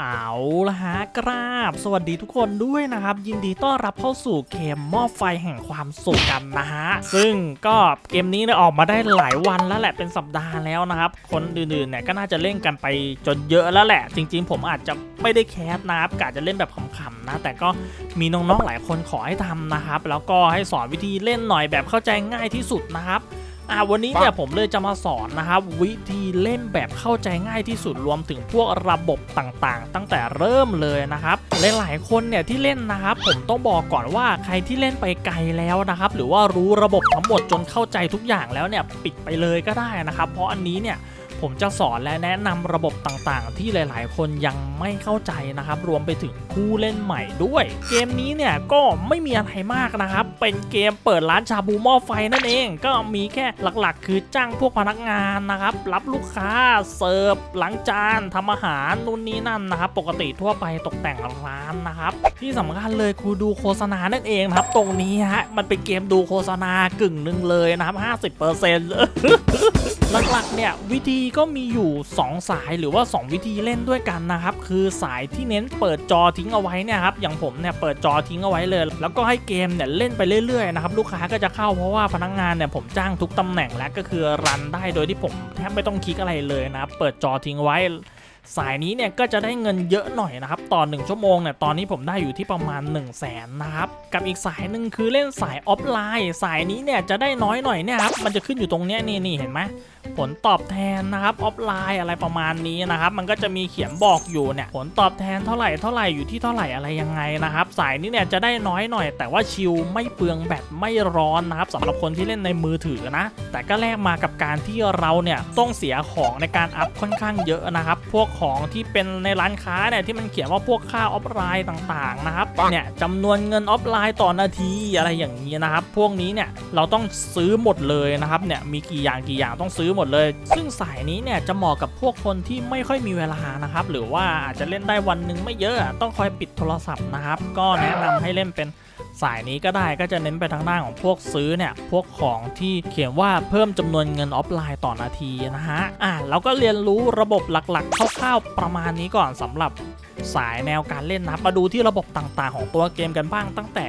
เอาละฮะกราบ สวัสดีทุกคนด้วยนะครับ ยินดีต้อนรับเข้าสู่เกมหม้อไฟแห่งความสุขกันนะฮะ ซึ่งก็เกมนี้เนี่ยออกมาได้หลายวันแล้วแหละเป็นสัปดาห์แล้วนะครับ คนอื่นๆเนี่ยก็น่าจะเล่นกันไปจนเยอะแล้วแหละ จริง ๆ ผมอาจจะไม่ได้แคสนะครับกะจะเล่นแบบขำๆนะ แต่ก็มีน้องๆหลายคนขอให้ทำนะครับ แล้วก็ให้สอนวิธีเล่นหน่อยแบบเข้าใจง่ายที่สุดนะครับ อ่าวันนี้เนี่ยผมเลยจะมาสอนนะครับวิธีเล่นแบบเข้าใจง่ายที่สุดรวมถึงพวกระบบต่างๆ ตั้งแต่เริ่มเลยนะครับหลายๆคนเนี่ยที่เล่นนะครับผมต้องบอกก่อนว่าใครที่เล่นไปไกลแล้วนะครับหรือว่ารู้ระบบทั้งหมดจนเข้าใจทุกอย่างแล้วเนี่ยปิดไปเลยก็ได้นะครับ เพราะอันนี้เนี่ย ผมจะสอนและแนะนำระบบต่างๆ ที่หลาย ๆ คนยังไม่เข้าใจนะครับ รวมไปถึงผู้เล่นใหม่ด้วย เกมนี้เนี่ยก็ไม่มีอะไรมากนะครับ เป็นเกมเปิดร้านชาบูหม้อไฟนั่นเอง ก็มีแค่หลักๆ คือจ้างพวกพนักงานนะครับ รับลูกค้าเสิร์ฟล้างจานทำอาหารนู่นนี่นั่นนะครับ ปกติทั่วไปตกแต่งร้านนะครับ ที่สำคัญเลยคือดูโฆษณานั่นเองครับ ตรงนี้ฮะมันเป็นเกมดูโฆษณากึ่งหนึ่งเลยนะครับ 50%หลักๆเนี่ยวิธีก็มีอยู่ 2 สายหรือว่า 2 วิธีเล่นด้วยกันนะครับ คือสายที่เน้นเปิดจอทิ้งเอาไว้เนี่ยครับอย่างผมเนี่ยเปิดจอทิ้งเอาไว้เลย แล้วก็ให้เกมเนี่ยเล่นไปเรื่อยๆนะครับลูกค้าก็จะเข้าเพราะว่าพนักงานเนี่ยผมจ้างทุกตำแหน่งและก็คือรันได้โดยที่ผมแทบไม่ต้องคลิกอะไรเลยนะครับเปิดจอทิ้งไว้สายนี้เนี่ยก็จะได้เงินเยอะหน่อยนะครับต่อ1ชั่วโมงเนี่ยตอนนี้ผมได้อยู่ที่ประมาณ 1 0 0 0 0แสนนะครับกับอีกสายหนึ่งคือเล่นสายออฟไลน์ สายนี้เนี่ยจะได้น้อยหน่อยเนี่ยครับมันจะขึ้นอยู่ตรงเนี้ยนี่นี่เห็นไหมผลตอบแทนนะครับออฟไลน์อะไรประมาณนี้นะครับมันก็จะมีเขียนบอกอยู่เนี่ยผลตอบแทนเท่าไหร่เท่าไหร่อยู่ที่เท่าไหร่อะไรยังไงนะครับสายนี้เนี่ยจะได้น้อยหน่อย แต่ว่าชิลไม่เปลืองแบตไม่ร้อนนะครับสำหรับคนที่เล่นในมือถือนะ แต่ก็แลกมากับการที่เราเนี่ยต้องเสียของในการอัพค่อนข้างเยอะนะครับ พวกของที่เป็นในร้านค้าเนี่ยที่มันเขียนว่าพวกค่าออฟไลน์ต่างๆนะครับเนี่ยจำนวนเงินออฟไลน์ต่อนาทีอะไรอย่างนี้นะครับ พวกนี้เนี่ยเราต้องซื้อหมดเลยนะครับเนี่ยมีกี่อย่างกี่อย่างต้องซื้อหมดเลย ซึ่งสายนี้เนี่ยจะเหมาะกับพวกคนที่ไม่ค่อยมีเวลานะครับ หรือว่าอาจจะเล่นได้วันหนึ่งไม่เยอะ ต้องคอยปิดโทรศัพท์นะครับ ก็แนะนำให้เล่นเป็นสายนี้ก็ได้ก็จะเน้นไปทางด้านของพวกซื้อเนี่ยพวกของที่เขียนว่าเพิ่มจำนวนเงินออฟไลน์ต่อนาทีนะฮะอะเราก็เรียนรู้ระบบหลักๆคร่าวๆประมาณนี้ก่อนสำหรับสายแนวการเล่นนะมาดูที่ระบบต่างๆ ของตัวเกมกันบ้างตั้งแต่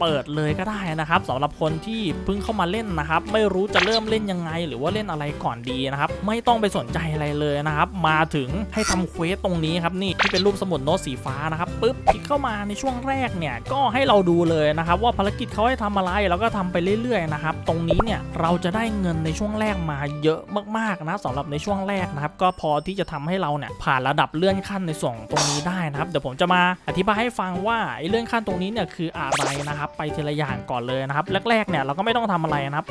เปิดเลยก็ได้นะครับสำหรับคนที่เพิ่งเข้ามาเล่นนะครับ ไม่รู้จะเริ่มเล่นยังไง หรือว่าเล่นอะไรก่อนดีนะครับ ไม่ต้องไปสนใจอะไรเลยนะครับ มาถึงให้ทำเควสตรงนี้ครับนี่ที่เป็นรูปสมุดโน้ตสีฟ้านะครับปุ๊บคลิกเข้ามาในช่วงแรกเนี่ยก็ให้เราดูเลยนะครับ ว่าภารกิจเขาให้ทำอะไรแล้วก็ทำไปเรื่อยๆนะครับตรงนี้เนี่ยเราจะได้เงินในช่วงแรกมาเยอะมากๆนะสำหรับในช่วงแรกนะครับ ก็พอที่จะทำให้เราเนี่ยผ่านระดับเลื่อนขั้นในส่วนของตรงนี้ได้นะครับ เดี๋ยวผมจะมาอธิบายให้ฟังว่าไอ้เลื่อนขั้นตรงนี้เนี่ยคืออะไรนะครับไปทีละอย่างก่อนเลยนะครับแรกๆเนี่ยเราก็ไม่ต้องทำอะไรนะครับ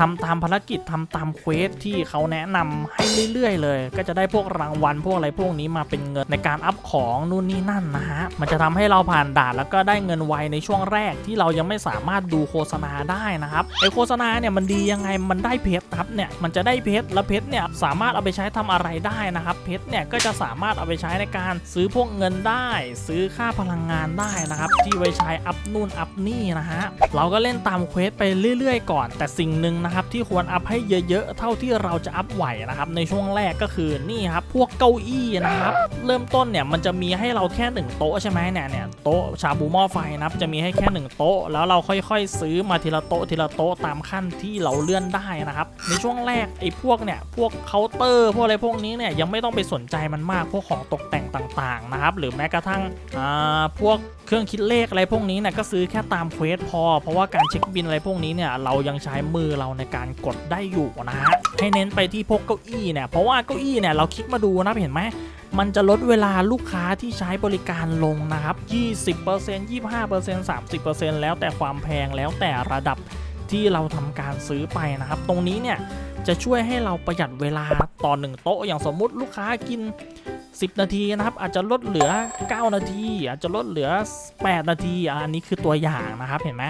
ทำตามภารกิจทำตามเควสที่เขาแนะนำให้เรื่อยๆ เลย ก็จะได้พวกรางวัลพวกอะไรพวกนี้มาเป็นเงินในการอัพของนู่นนี่นั่นนะฮะมันจะทำให้เราผ่านด่านแล้วก็ได้เงินไวในช่วงแรกที่เรายังไม่สามารถดูโฆษณาได้นะครับไอโฆษณาเนี่ยมันดียังไงมันได้เพชรครับเนี่ยมันจะได้เพชรแล้วเพชรเนี่ยสามารถเอาไปใช้ทำอะไรได้นะครับเพชรเนี่ยก็จะสามารถเอาไปใช้ในการซื้อพวกเงินได้ ซื้อค่าพลังงานได้นะครับที่ไว้ใช้อัพนู่นอัพนี่นะฮะเราก็เล่นตามเควสไปเรื่อย ๆ ก่อน แต่สิ่งหนึ่งนะครับที่ควรอัพให้เยอะๆ เท่าที่เราจะอัพไหวนะครับในช่วงแรกก็คือนี่ครับพวกเก้าอี้นะครับเริ่มต้นเนี่ยมันจะมีให้เราแค่หนึ่งโต๊ะใช่ไหมเนี่ยเนี่ยโต๊ะชาบูหม้อไฟนะครับจะมีให้แค่หนึ่งโต๊ะ แล้วเราค่อยๆ ซื้อมาทีละโต๊ะทีละโต๊ะตามขั้นที่เราเลื่อนได้นะครับในช่วงแรกไอ้พวกเนี่ยพวกเคาน์เตอร์พวกอะไรพวกนี้เนี่ยยังไม่ต้องไปสนใจมันมากพวกของตกแต่งต่างๆนะครับหรือแม้กระทั่งอ่าพวกเครื่องคิดเลขอะไรพวกนี้เนี่ยก็ซื้อแค่ตามเควสพอ เพราะว่าการเช็คบินอะไรพวกนี้เนี่ยเรายังใช้มือเราในการกดได้อยู่นะฮะให้เน้นไปที่พวกเก้าอี้เนี่ยเพราะว่าเก้าอี้เนี่ยเราคลิกมาดูนะเห็นไหมมันจะลดเวลาลูกค้าที่ใช้บริการลงนะครับ 20% 25% 30%แล้วแต่ความแพงแล้วแต่ระดับที่เราทำการซื้อไปนะครับ ตรงนี้เนี่ยจะช่วยให้เราประหยัดเวลาต่อหนึ่งโต๊ะ อย่างสมมุติลูกค้ากิน 10 นาทีนะครับ อาจจะลดเหลือ 9 นาที อาจจะลดเหลือ 8 นาทีอะอันนี้คือตัวอย่างนะครับเห็นไหม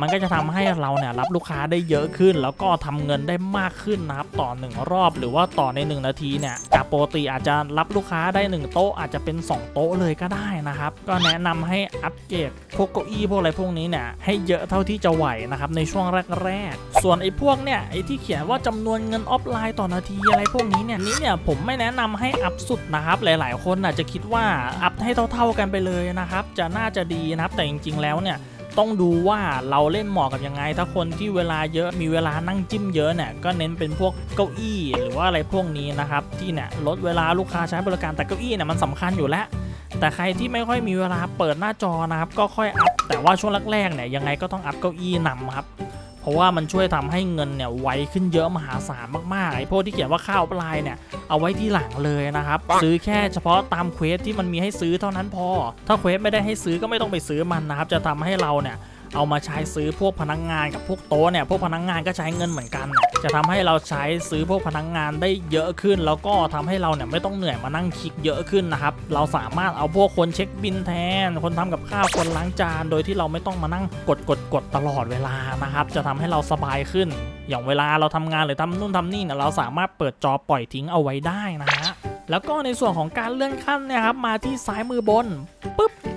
มันก็จะทำให้เราเนี่ยรับลูกค้าได้เยอะขึ้น แล้วก็ทำเงินได้มากขึ้นนะครับต่อ 1 รอบหรือว่าต่อใน 1 นาทีเนี่ยจากปกติอาจจะรับลูกค้าได้ 1 โต๊ะอาจจะเป็น 2 โต๊ะเลยก็ได้นะครับ ก็แนะนำให้อัปเกรดพวกเก้าอี้พวกอะไรพวกนี้เนี่ยให้เยอะเท่าที่จะไหวนะครับในช่วงแรกๆส่วนไอ้พวกเนี่ยไอ้ที่เขียนว่าจำนวนเงินออฟไลน์ต่อนาทีอะไรพวกนี้เนี่ยนี้เนี่ยผมไม่แนะนำให้อัพสุดนะครับหลาย ๆ คนอาจจะคิดว่าอัพให้เท่า ๆกันไปเลยนะครับจะน่าจะดีนะครับแต่จริง ๆ แล้วเนี่ย ต้องดูว่าเราเล่นเหมาะกับยังไง ถ้าคนที่เวลาเยอะมีเวลานั่งจิ้มเยอะเนี่ยก็เน้นเป็นพวกเก้าอี้หรือว่าอะไรพวกนี้นะครับที่เนี่ยลดเวลาลูกค้าใช้บริการแต่เก้าอี้เนี่ยมันสำคัญอยู่แล้วแต่ใครที่ไม่ค่อยมีเวลาเปิดหน้าจอนะครับก็ค่อยอัพแต่ว่าช่วงแรกๆเนี่ยยังไงก็ต้องอัพเก้าอี้นำครับ ราะว่ามันช่วยทำให้เงินเนี่ยไวขึ้นเยอะมหาศาลมากๆไอ้พวกที่เขียนว่าข้าวปลายเนี่ยเอาไว้ที่หลังเลยนะครับซื้อแค่เฉพาะตามเควสที่มันมีให้ซื้อเท่านั้นพอ ถ้าเควสไม่ได้ให้ซื้อก็ไม่ต้องไปซื้อมันนะครับจะทำให้เราเนี่ย เอามาใช้ซื้อพวกพนักงงานกับพวกโต๊ะเนี่ยพวกพนักงงานก็ใช้เงินเหมือนกัน จะทำให้เราใช้ซื้อพวกพนักงงานได้เยอะขึ้น แล้วก็ทำให้เราเนี่ยไม่ต้องเหนื่อยมานั่งคลิกเยอะขึ้นนะครับเราสามารถเอาพวกคนเช็คบินแทน คนทำกับข้าวคนล้างจาน โดยที่เราไม่ต้องมานั่งกดกดกดตลอดเวลานะครับ จะทำให้เราสบายขึ้น อย่างเวลาเราทำงานหรือทำนู่นทำนี่เนี่ยเราสามารถเปิดจอปล่อยทิ้งเอาไว้ได้นะฮะแล้วก็ในส่วนของการเลื่อนขั้นเนี่ยครับมาที่ซ้ายมือบน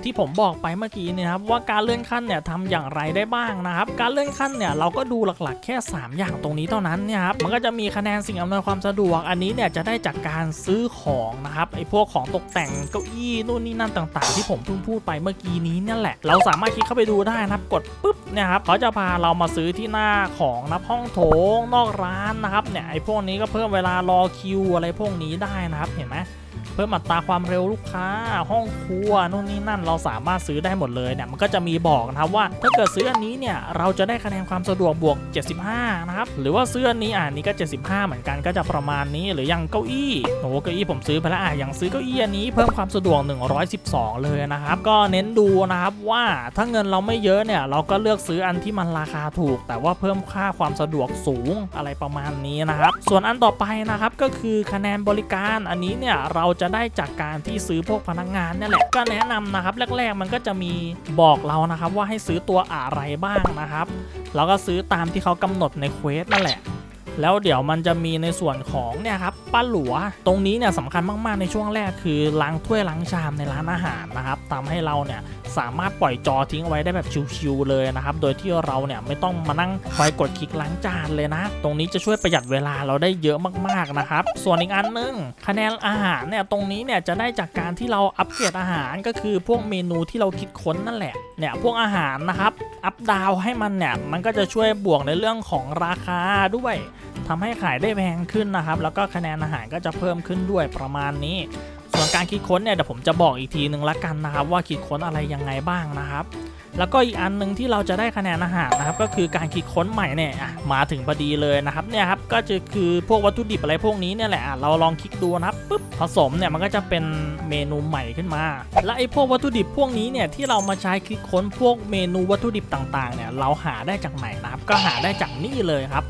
ที่ผมบอกไปเมื่อกี้เนี่ยครับว่าการเลื่อนขั้นเนี่ยทำอย่างไรได้บ้างนะครับการเลื่อนขั้นเนี่ยเราก็ดูหลักๆ แค่ 3 อย่างตรงนี้เท่านั้นเนี่ยครับมันก็จะมีคะแนนสิ่งอำนวยความสะดวก อันนี้เนี่ยจะได้จากการซื้อของนะครับไอ้พวกของตกแต่งเก้าอี้นู่นนี่นั่นต่าง ๆ ที่ผมเพิ่งพูดไปเมื่อกี้นี้เนี่ยแหละ เราสามารถคลิกเข้าไปดูได้นะครับกดปุ๊บเนี่ยครับเขาจะพาเรามาซื้อที่หน้าของนับห้องโถงนอกร้านนะครับเนี่ยไอ้พวกนี้ก็เพิ่มเวลารอคิวอะไรพวกนี้ได้นะครับเห็นไหม เพิ่มอัตราความเร็วลูกค้า ห้องครัวนู่นนี่นั่นเราสามารถซื้อได้หมดเลยเนี่ยมันก็จะมีบอกนะครับว่าถ้าเกิดซื้ออันนี้เนี่ยเราจะได้คะแนนความสะดวกบวก 75 นะครับ หรือว่าซื้ออันนี้อ่านี้ก็ 75 เหมือนกันก็จะประมาณนี้หรืออย่างเก้าอี้โอ้เก้าอี้ผมซื้อไปแล้วอะย่างซื้อเก้าอี้อันนี้เพิ่มความสะดวก 112 เลยนะครับ ก็เน้นดูนะครับว่าถ้าเงินเราไม่เยอะเนี่ยเราก็เลือกซื้ออันที่มันราคาถูก แต่ว่าเพิ่มค่าความสะดวกสูงอะไรประมาณนี้นะครับส่วนอันต่อไปนะครับก็คือคะแนนบริการอันนี้เนี่ยเราจะได้จากการที่ซื้อพวกพนักงานเนี่ยแหละก็แนะนำนะครับแรกๆมันก็จะมีบอกเรานะครับว่าให้ซื้อตัวอะไรบ้างนะครับเราก็ซื้อตามที่เขากำหนดในเควสนั่นแหละแล้วเดี๋ยวมันจะมีในส่วนของเนี่ยครับ ป้าหลัว ตรงนี้เนี่ยสำคัญมากๆในช่วงแรกคือล้างถ้วยล้างชามในร้านอาหารนะครับทำให้เราเนี่ยสามารถปล่อยจอทิ้งไว้ได้แบบชิวๆเลยนะครับ โดยที่เราเนี่ยไม่ต้องมานั่งคอยกดคลิกล้างจานเลยนะ ตรงนี้จะช่วยประหยัดเวลาเราได้เยอะมากๆนะครับ ส่วนอีกอันหนึงคะแนนอาหารเนี่ยตรงนี้เนี่ยจะได้จากการที่เราอัปเกรดอาหารก็คือพวกเมนูที่เราคิดค้นนั่นแหละ เนี่ยพวกอาหารนะครับอัพดาวให้มันเนี่ยมันก็จะช่วยบวกในเรื่องของราคาด้วยทำให้ขายได้แพงขึ้นนะครับ แล้วก็คะแนนอาหารก็จะเพิ่มขึ้นด้วยประมาณนี้ ส่วนการคิดค้นเนี่ยเดี๋ยวผมจะบอกอีกทีหนึ่งละกันนะครับว่าคิดค้นอะไรยังไงบ้างนะครับ แล้วก็อีกอันหนึ่งที่เราจะได้คะแนนอาหารนะครับ ก็คือการคิดค้นใหม่เนี่ยมาถึงพอดีเลยนะครับเนี่ยครับก็จะคือพวกวัตถุดิบอะไรพวกนี้เนี่ยแหละอะเราลองคลิกดูนะครับปุ๊บผสมเนี่ยมันก็จะเป็นเมนูใหม่ขึ้นมา และไอ้พวกวัตถุดิบพวกนี้เนี่ยที่เรามาใช้คลิกค้นพวกเมนูวัตถุดิบต่างๆเนี่ยเราหาได้จากไหนนะครับก็หาได้จากนี่เลยครับ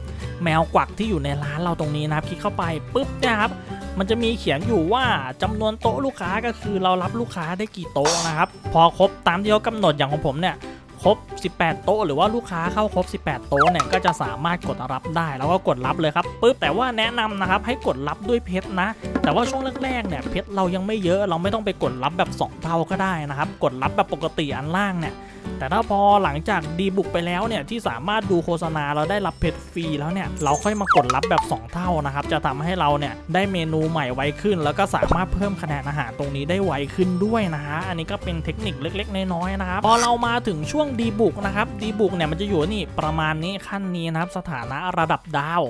แมวกวักที่อยู่ในร้านเราตรงนี้นะครับ คลิกเข้าไปปุ๊บเนี่ยครับ มันจะมีเขียนอยู่ว่าจำนวนโต๊ะลูกค้าก็คือเรารับลูกค้าได้กี่โต๊ะนะครับ พอครบตามที่เขากำหนดอย่างของผมเนี่ยครบ 18 โต๊ะหรือว่าลูกค้าเข้าครบ 18 โต๊ะเนี่ยก็จะสามารถกดรับได้ แล้วก็กดรับเลยครับปุ๊บแต่ว่าแนะนำนะครับให้กดรับด้วยเพชรนะ แต่ว่าช่วงแรกๆเนี่ยเพชรเรายังไม่เยอะเราไม่ต้องไปกดรับแบบ 2 เท่าก็ได้นะครับ กดรับแบบปกติอันล่างเนี่ย แต่ถ้าพอหลังจากดีบุกไปแล้วเนี่ยที่สามารถดูโฆษณาเราได้รับเพชรฟรีแล้วเนี่ยเราค่อยมากดรับแบบ 2 เท่านะครับจะทำให้เราเนี่ยได้เมนูใหม่ไวขึ้น แล้วก็สามารถเพิ่มคะแนนอาหารตรงนี้ได้ไวขึ้นด้วยนะฮะอันนี้ก็เป็นเทคนิคเล็ก ๆ น้อยๆนะครับพอเรามาถึงช่วงดีบุกนะครับดีบุกเนี่ยมันจะอยู่นี่ประมาณนี้ขั้นนี้นะครับสถานะระดับดาว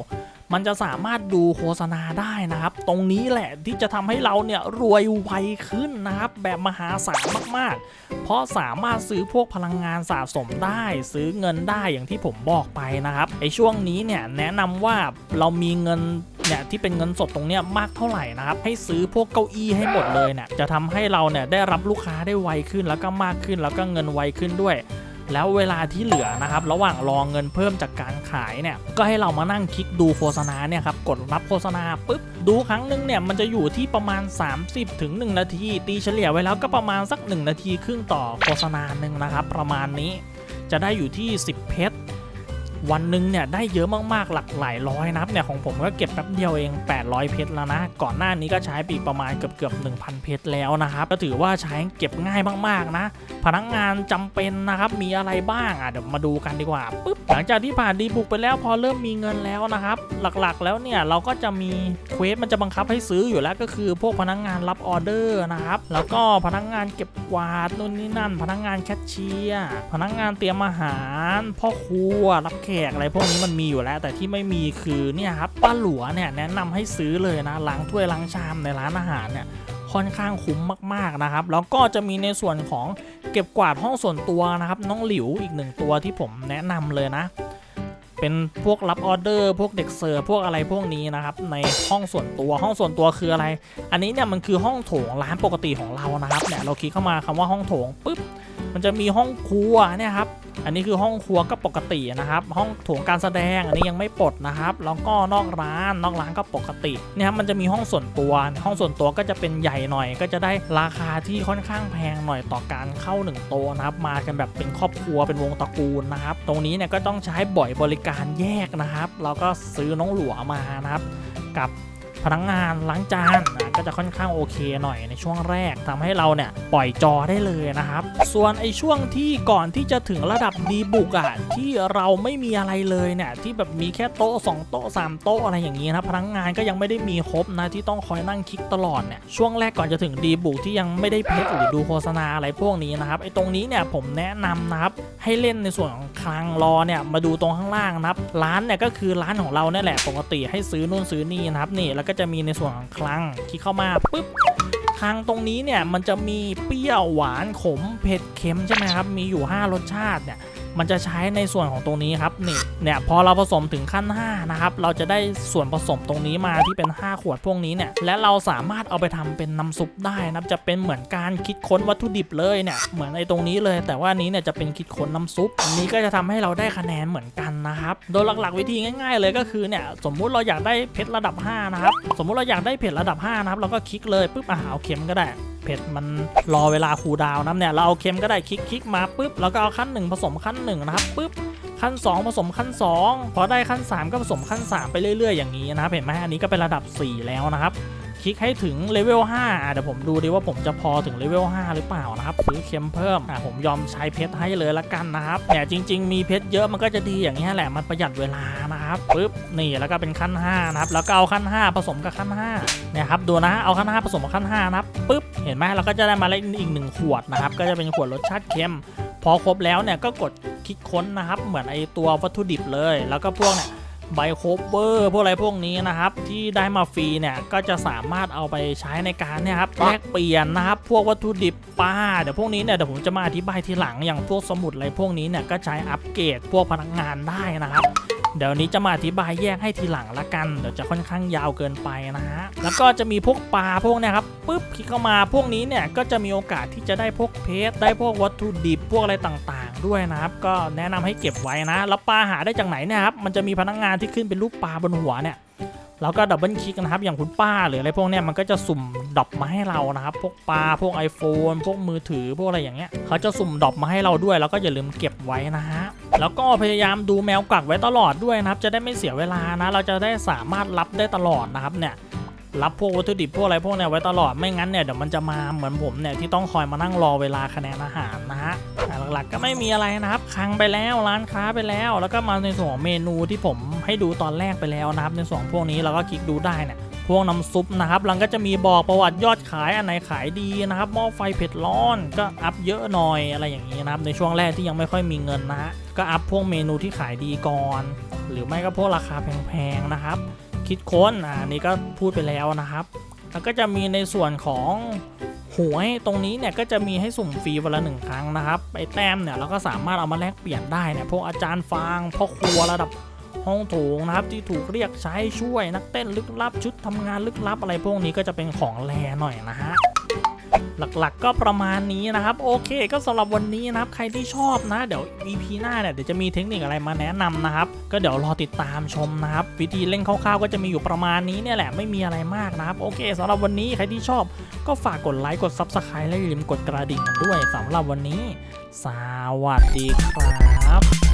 มันจะสามารถดูโฆษณาได้นะครับ ตรงนี้แหละที่จะทำให้เราเนี่ยรวยไวขึ้นนะครับ แบบมหาศาลมากๆ เพราะสามารถซื้อพวกพลังงานสะสมได้ซื้อเงินได้อย่างที่ผมบอกไปนะครับไอช่วงนี้เนี่ยแนะนำว่าเรามีเงินเนี่ยที่เป็นเงินสดตรงเนี้ยมากเท่าไหร่นะครับ ให้ซื้อพวกเก้าอี้ให้หมดเลยเนี่ยจะทำให้เราเนี่ยได้รับลูกค้าได้ไวขึ้นแล้วก็มากขึ้นแล้วก็เงินไวขึ้นด้วย แล้วเวลาที่เหลือนะครับระหว่างรอเงินเพิ่มจากการขายเนี่ยก็ให้เรามานั่งคลิกดูโฆษณาเนี่ยครับกดรับโฆษณาปุ๊บดูครั้งหนึ่งเนี่ยมันจะอยู่ที่ประมาณ 30ถึง1นาที ตีเฉลี่ยไว้แล้วก็ประมาณสัก 1 นาทีครึ่งต่อโฆษณาหนึ่งนะครับประมาณนี้จะได้อยู่ที่ 10 เพชร วันหนึ่งเนี่ยได้เยอะมากๆหลักหลายร้อยนับเนี่ยของผมก็เก็บแป๊บเดียวเอง 800 เพชรแล้วนะ ก่อนหน้านี้ก็ใช้ปีประมาณเกือบเกือบ1,000 เพชรแล้วนะครับก็ถือว่าใช้เก็บง่ายมากๆนะ พนักงานจำเป็นนะครับมีอะไรบ้างอะเดี๋ยวมาดูกันดีกว่าปุ๊บหลังจากที่ผ่านดีบุกไปแล้วพอเริ่มมีเงินแล้วนะครับ หลักๆแล้วเนี่ยเราก็จะมีเควสมันจะบังคับให้ซื้ออยู่แล้วก็คือพวกพนักงานรับออเดอร์นะครับแล้วก็พนักงานเก็บกวาดนู่นนี่นั่น พนักงานแคชเชียร์พนักงานเตรียมอาหาร พ่อครัวรับแขกอะไรพวกนี้มันมีอยู่แล้ว แต่ที่ไม่มีคือเนี่ยครับป้าหลัวเนี่ยแนะนำให้ซื้อเลยนะล้างถ้วยล้างชามในร้านอาหารเนี่ยค่อนข้างคุ้มมากๆนะครับ แล้วก็จะมีในส่วนของเก็บกวาดห้องส่วนตัวนะครับ น้องหลิวอีกหนึ่งตัวที่ผมแนะนำเลยนะ เป็นพวกรับออเดอร์ พวกเด็กเสิร์ฟพวกอะไรพวกนี้นะครับ ในห้องส่วนตัวห้องส่วนตัวคืออะไร อันนี้เนี่ยมันคือห้องโถงร้านปกติของเรานะครับเนี่ยเราคลิกเข้ามาคำว่าห้องโถงปุ๊บ มันจะมีห้องครัวเนี่ยครับอันนี้คือห้องครัวก็ปกตินะครับ ห้องโถงการแสดงอันนี้ยังไม่ปลดนะครับแล้วก็นอกร้านนอกร้านก็ปกติเนี่ยครับมันจะมีห้องส่วนตัวห้องส่วนตัวก็จะเป็นใหญ่หน่อย ก็จะได้ราคาที่ค่อนข้างแพงหน่อยต่อการเข้าหนึ่งโตนะครับ มากันแบบเป็นครอบครัวเป็นวงตระกูลนะครับ ตรงนี้เนี่ยก็ต้องใช้บ่อยบริการแยกนะครับ เราก็ซื้อน้องหลัวมานะครับ กับ พนักงงานล้างจานนะก็จะค่อนข้างโอเคหน่อยในช่วงแรกทำให้เราเนี่ยปล่อยจอได้เลยนะครับ ส่วนไอ้ช่วงที่ก่อนที่จะถึงระดับดีบุกอะที่เราไม่มีอะไรเลยเนี่ยที่แบบมีแค่โต๊ะ2โต๊ะ3โต๊ะอะไรอย่างนี้นะพนักงงานก็ยังไม่ได้มีครบนะที่ต้องคอยนั่งคลิกตลอดเนี่ยช่วงแรกก่อนจะถึงดีบุกที่ยังไม่ได้เพชรหรือดูโฆษณาอะไรพวกนี้นะครับไอ้ตรงนี้เนี่ยผมแนะนำนะครับให้เล่นในส่วนของคลังรอเนี่ยมาดูตรงข้างล่างนะครับร้านเนี่ยก็คือร้านของเราเนี่ยแหละปกติให้ซื้อนู่นซื้อนี่นะครับนี่แล้วก็จะมีในส่วนของคลังคลิกเข้ามาปุ๊บทางตรงนี้เนี่ยมันจะมีเปรี้ยวหวานขมเผ็ดเค็มใช่ไหมครับมีอยู่ 5 รสชาติเนี่ย มันจะใช้ในส่วนของตรงนี้ครับนี่เนี่ยพอเราผสมถึงขั้น 5 นะครับเราจะได้ส่วนผสมตรงนี้มาที่เป็น 5 ขวดพวกนี้เนี่ยและเราสามารถเอาไปทำเป็นน้ำซุปได้นับจะเป็นเหมือนการคิดค้นวัตถุดิบเลยเนี่ยเหมือนไอ้ตรงนี้เลย แต่ว่านี้เนี่ยจะเป็นคิดค้นน้ำซุปอันนี้ก็จะทำให้เราได้คะแนนเหมือนกันนะครับโดยหลักๆ วิธีง่าย ๆ เลยก็คือเนี่ยสมมุติเราอยากได้เพชรระดับ 5 นะครับ สมมุติเราอยากได้เพชรระดับ5นะครับเราก็คลิกเลยปุ๊บอะเอาเค็มก็ได้ เผ็ดมันรอเวลาคูลดาวน์นะเนี่ยเราเอาเค็มก็ได้คลิกคลิกมาปุ๊บแล้วก็เอาขั้น1ผสมขั้น1นะครับปุ๊บขั้น 2 ผสมขั้น 2 พอได้ขั้น 3 ก็ผสมขั้น 3 ไปเรื่อย ๆ อย่างนี้นะครับเห็นไหมอันนี้ก็เป็นระดับ 4 แล้วนะครับ คลิกให้ถึงเลเวล5อะเดี๋ยวผมดูดีว่าผมจะพอถึงเลเวล5หรือเปล่านะครับซื้อเค็มเพิ่มอะผมยอมใช้เพชรให้เลยละกันนะครับเนี่ยจริง ๆ มีเพชรเยอะมันก็จะดีอย่างนี้แหละมันประหยัดเวลานะครับปุ๊บนี่แล้วก็เป็นขั้น5นะครับแล้วก็เอาขั้น 5 ผสมกับขั้น5เนี่ยครับดูนะเอาขั้น 5 ผสมกับขั้น5นะครับปุ๊บเห็นไหมเราก็จะได้มาเล็กอีกหนึ่งขวดนะครับก็จะเป็นขวดรสชาติเค็มพอครบแล้วเนี่ยก็กดคลิกค้นนะครับเหมือนไอตัววัตถุดิบเลย แล้วก็พวกเนี่ย ไบโคเวอร์พวกอะไรพวกนี้นะครับ ที่ได้มาฟรีเนี่ยก็จะสามารถเอาไปใช้ในการเนี่ยครับแลกเปลี่ยนนะครับ พวกวัตถุดิบปลาเดี๋ยวพวกนี้เนี่ยเดี๋ยวผมจะมาอธิบายทีหลังอย่างพวกสมุดอะไรพวกนี้เนี่ยก็ใช้อัปเกรดพวกพนักงานได้นะครับ เดี๋ยวนี้จะมาอธิบายแยกให้ทีหลังละกัน เดี๋ยวจะค่อนข้างยาวเกินไปนะฮะ แล้วก็จะมีพวกปลาพวกเนี้ยครับปุ๊บคลิกเข้ามาพวกนี้เนี่ยก็จะมีโอกาสที่จะได้พวกเพชรได้พวกวัตถุดิบพวกอะไรต่างๆ ด้วยนะครับก็แนะนำให้เก็บไว้นะ แล้วปลาหาได้จากไหนเนี่ยครับมันจะมีพนักงานที่ขึ้นเป็นรูปปลาบนหัวเนี่ย แล้วก็ดับเบิลคลิกนะครับอย่างคุณป้าหรืออะไรพวกเนี้ยมันก็จะสุ่มดรอปมาให้เรานะครับ พวกปลาพวก iPhone พวกมือถือพวกอะไรอย่างเงี้ยเขาจะสุ่มดรอปมาให้เราด้วย แล้วก็อย่าลืมเก็บไว้นะฮะแล้วก็พยายามดูแมวกักไว้ตลอดด้วยนะครับ จะได้ไม่เสียเวลานะ เราจะได้สามารถรับได้ตลอดนะครับเนี่ย รับพวกวัตถุดิบพวกอะไรพวกเนี้ยไว้ตลอดไม่งั้นเนี่ยเดี๋ยวมันจะมาเหมือนผมเนี่ยที่ต้องคอยมานั่งรอเวลาคะแนนอาหารนะฮะหลักๆก็ไม่มีอะไรนะครับคังไปแล้วร้านค้าไปแล้ว แล้วก็มาในส่วนของเมนูที่ผมให้ดูตอนแรกไปแล้วนะครับในส่วนพวกนี้เราก็คลิกดูได้เนี่ยพวกน้ำซุปนะครับหลังก็จะมีบอกประวัติยอดขายอันไหนขายดีนะครับหม้อไฟเผ็ดร้อนก็อัพเยอะหน่อยอะไรอย่างนี้นะครับในช่วงแรกที่ยังไม่ค่อยมีเงินนะฮะก็อัพพวกเมนูที่ขายดีก่อน หรือไม่ก็พวกราคาแพงๆนะครับ คิดค้นอ่านี่ก็พูดไปแล้วนะครับ แล้วก็จะมีในส่วนของหวยตรงนี้เนี่ยก็จะมีให้สุ่มฟรีวันละหนึ่งครั้งนะครับไอแต้มเนี่ยเราก็สามารถเอามาแลกเปลี่ยนได้เนี่ยพวกอาจารย์ฟางพ่อครัวระดับห้องโถงนะครับที่ถูกเรียกใช้ช่วยนักเต้นลึกลับชุดทำงานลึกลับอะไรพวกนี้ก็จะเป็นของแรหน่อยนะฮะ หลักๆ ก็ประมาณนี้นะครับ โอเค ก็สำหรับวันนี้นะครับ ใครที่ชอบนะ เดี๋ยว EP หน้าเนี่ยเดี๋ยวจะมีเทคนิคอะไรมาแนะนำนะครับ ก็เดี๋ยวรอติดตามชมนะครับ วิธีเล่นคร่าวๆ ก็จะมีอยู่ประมาณนี้เนี่ยแหละไม่มีอะไรมากนะครับ โอเคสำหรับวันนี้ใครที่ชอบ ก็ฝากกดไลค์กด Subscribe และอย่าลืมกดกระดิ่งกันด้วยสำหรับวันนี้ สวัสดีครับ